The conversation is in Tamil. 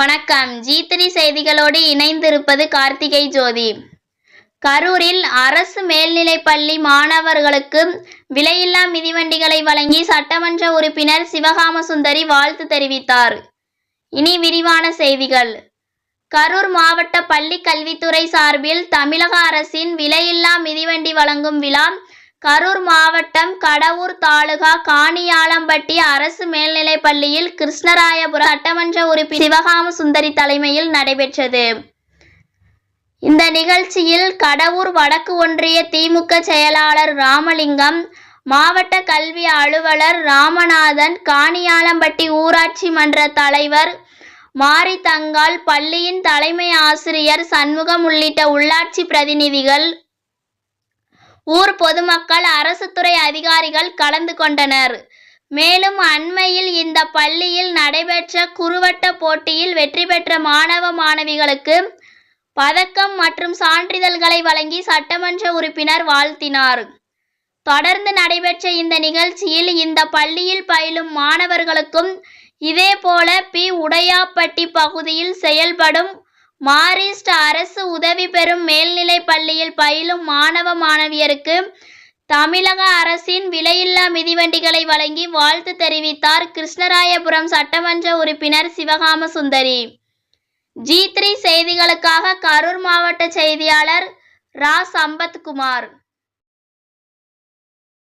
வணக்கம். ஜி த்ரீ செய்திகளோடு இணைந்திருப்பது கார்த்திகை ஜோதி. கரூரில் அரசு மேல்நிலைப்பள்ளி மாணவர்களுக்கு விலையில்லா மிதிவண்டிகளை வழங்கி சட்டமன்ற உறுப்பினர் சிவகாம சுந்தரி வாழ்த்து தெரிவித்தார். இனி விரிவான செய்திகள். கரூர் மாவட்ட பள்ளி கல்வித்துறை சார்பில் தமிழக அரசின் விலையில்லா மிதிவண்டி வழங்கும் விழா கரூர் மாவட்டம் கடவூர் தாலுகா காணியாளம்பட்டி அரசு மேல்நிலைப் பள்ளியில் கிருஷ்ணராயபுரம் சட்டமன்ற உறுப்பினர் சிவகாம சுந்தரி தலைமையில் நடைபெற்றது. இந்த நிகழ்ச்சியில் கடவூர் வடக்கு ஒன்றிய திமுக செயலாளர் ராமலிங்கம் மாவட்ட கல்வி அலுவலர் ராமநாதன் காணியாளம்பட்டி ஊராட்சி மன்ற தலைவர் மாரி தங்கால் பள்ளியின் தலைமை ஆசிரியர் சண்முகம் உள்ளிட்ட உள்ளாட்சி பிரதிநிதிகள் ஊர் பொதுமக்கள் அரசு துறை அதிகாரிகள் கலந்து கொண்டனர். மேலும் அண்மையில் இந்த பள்ளியில் நடைபெற்ற குறுவட்ட போட்டியில் வெற்றி பெற்ற மாணவ மாணவிகளுக்கு பதக்கம் மற்றும் சான்றிதழ்களை வழங்கி சட்டமன்ற உறுப்பினர் வாழ்த்தினார். தொடர்ந்து நடைபெற்ற இந்த நிகழ்ச்சியில் இந்த பள்ளியில் பயிலும் மாணவர்களுக்கும் இதேபோல பி. உடையாப்பட்டி பகுதியில் செயல்படும் மாரிஸ்ட் அரசு உதவி பெறும் மேல்நிலைப் பள்ளியில் பயிலும் மாணவ மாணவியருக்கு தமிழக அரசின் விலையில்லா மிதிவண்டிகளை வழங்கி வாழ்த்து தெரிவித்தார் கிருஷ்ணராயபுரம் சட்டமன்ற உறுப்பினர் சிவகாம சுந்தரி ஜி த்ரீ செய்திகளுக்காக கரூர் மாவட்ட செய்தியாளர் ரா. சம்பத்குமார்.